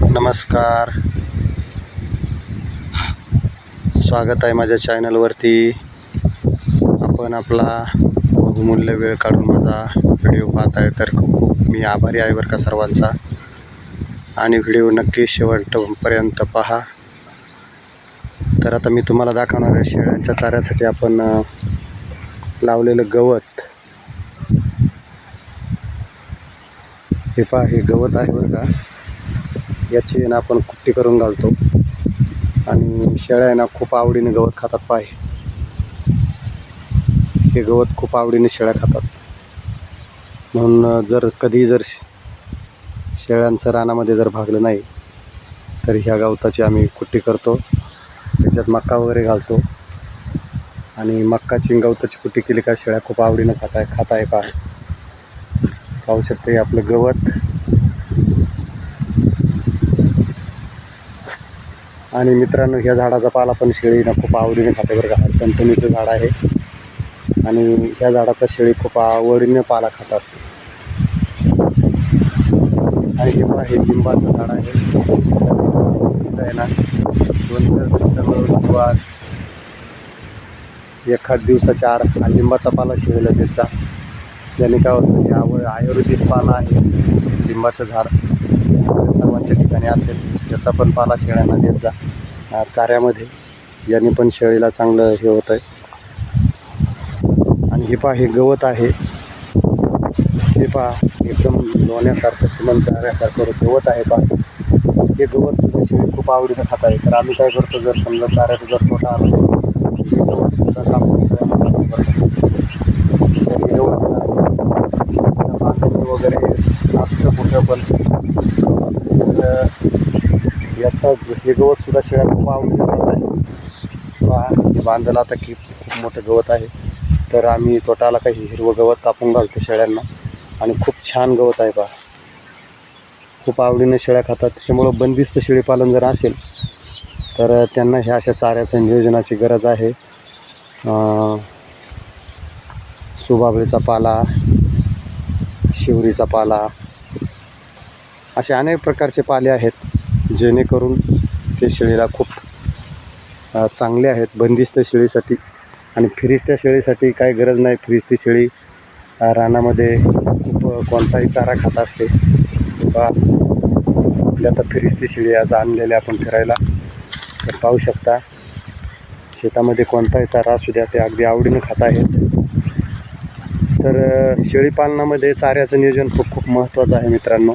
नमस्कार. स्वागत आहे माझ्या चॅनलवरती आपण आपला बहुमूल्य वेळ काढून माझा व्हिडिओ पाहत आहे. तर खूप खूप मी आभारी आहे बरं का सर्वांचा. आणि व्हिडिओ नक्की शेवटपर्यंत पहा. तर आता मी तुम्हाला दाखवणार आहे शेळ्यांच्या चाऱ्यासाठी आपण लावलेलं गवत. हे पहा हे गवत आहे बरं का. याची ना आपण कुट्टी करून घालतो. आणि शेळ्या आहे ना खूप आवडीने गवत खातात पाय. हे गवत खूप आवडीने शेळ्या खातात. म्हणून जर कधी जर शे- शेळ्यांचं रानामध्ये जर भागलं नाही तर ह्या गवताची आम्ही कुट्टी करतो. त्याच्यात मक्का वगैरे घालतो. आणि मक्काची गवताची कुट्टी केली का शेळ्या खूप आवडीनं खात आहे खात आहे का पाहू शकते आपलं गवत. आणि मित्रांनो ह्या झाडाचा पाला पण शेळीनं खूप आवडीने खाते बरं का. टणटणीचं झाड आहे. आणि ह्या झाडाचा शेळी खूप आवडीने पाला खात असते. आणि हे पहा हे लिंबाचं झाड आहे. ना दोन चार एखाद दिवसाच्या आड हा लिंबाचा पाला शेळीला त्याचा त्याने ज्याने काय होतं की आव आयुर्वेदिक पाला आहे. लिंबाचं झाड सर्वांच्या ठिकाणी असेल त्याचा पण पाला शेळ्यांना देत जा. चाऱ्यामध्ये याने पण शेळीला चांगलं हे होतं आहे. आणि हे पहा हे गवत आहे. हे पहा एकदम लोण्यासारखं सिमंत चाऱ्यासारखं गवत आहे पहा. हे गवत तुझ्या शेळी खूप आवडीनं खात आहे तर आम्ही काय करतो जर समजा चाऱ्याचा जर तोटा आला गवत वगैरे असतं कुठं पण. याचा हे गवत सुद्धा शेळ्या खूप आवडीने आहे. पहा हे बांधलं आता की खूप मोठं गवत आहे. तर आम्ही तोटाला काही हिरवं गवत कापून घालतो शेळ्यांना. आणि खूप छान गवत आहे पहा. खूप आवडीने शेळ्या खातात. त्याच्यामुळं बंदिस्त शेळीपालन जर असेल तर त्यांना ह्या अशा चाऱ्याचं नियोजनाची गरज आहे. सुबाबळीचा पाला शिवरीचा पाला असे अनेक प्रकारचे पाले आहेत जेणेकरून ते शेळीला खूप चांगले आहेत. बंदिस्त शेळीसाठी आणि फिरिस्त्या शेळीसाठी काही गरज नाही. फिरिस्ती शेळी रानामध्ये खूप कोणताही चारा खात असते. किंवा आपल्या आता फिरिस्ती शेळी आज आणलेल्या आपण फिरायला. तर पाहू शकता शेतामध्ये कोणताही चारा असू द्या ते अगदी आवडीनं खात आहेत. तर शेळीपालनामध्ये शेळी पालनामध्ये चाऱ्याचं नियोजन खूप खूप महत्त्वाचं आहे मित्रांनो.